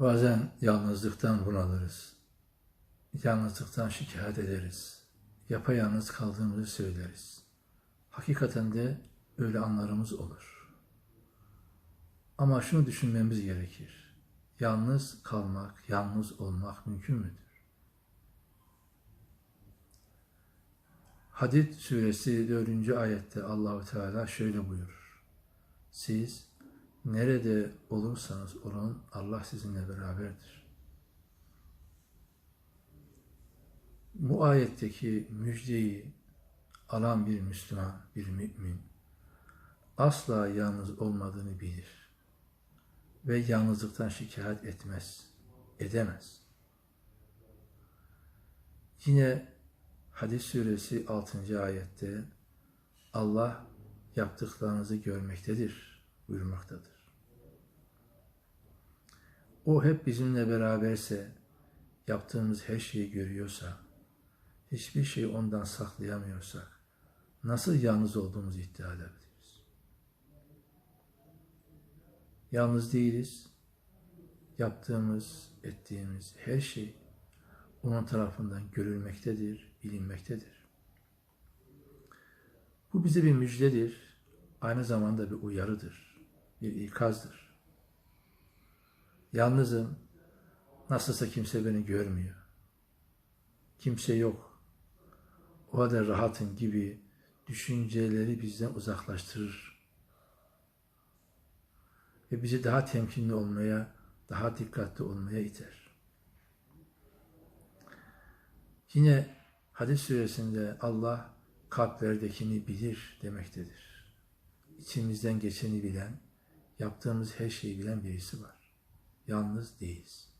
Bazen yalnızlıktan bunalırız. Yalnızlıktan şikayet ederiz. Yapayalnız kaldığımızı söyleriz. Hakikaten de öyle anlarımız olur. Ama şunu düşünmemiz gerekir. Yalnız kalmak, yalnız olmak mümkün müdür? Hadid suresi 4. ayette Allahu Teala şöyle buyurur. Siz nerede olursanız olun Allah sizinle beraberdir. Bu ayetteki müjdeyi alan bir Müslüman, bir mümin asla yalnız olmadığını bilir ve yalnızlıktan şikayet etmez, edemez. Yine Hadis suresi 6. ayette Allah yaptıklarınızı görmektedir buyurmaktadır. O hep bizimle beraberse, yaptığımız her şeyi görüyorsa, hiçbir şeyi ondan saklayamıyorsak, nasıl yalnız olduğumuzu iddia edebiliriz? Yalnız değiliz. Yaptığımız, ettiğimiz her şey onun tarafından görülmektedir, bilinmektedir. Bu bize bir müjdedir, aynı zamanda bir uyarıdır, bir ikazdır. Yalnızım, nasılsa kimse beni görmüyor. Kimse yok. O kadar rahatın gibi düşünceleri bizden uzaklaştırır. Ve bizi daha temkinli olmaya, daha dikkatli olmaya iter. Yine hadis suresinde Allah kalplerdekini bilir demektedir. İçimizden geçeni bilen, yaptığımız her şeyi bilen birisi var. Yalnız değiliz.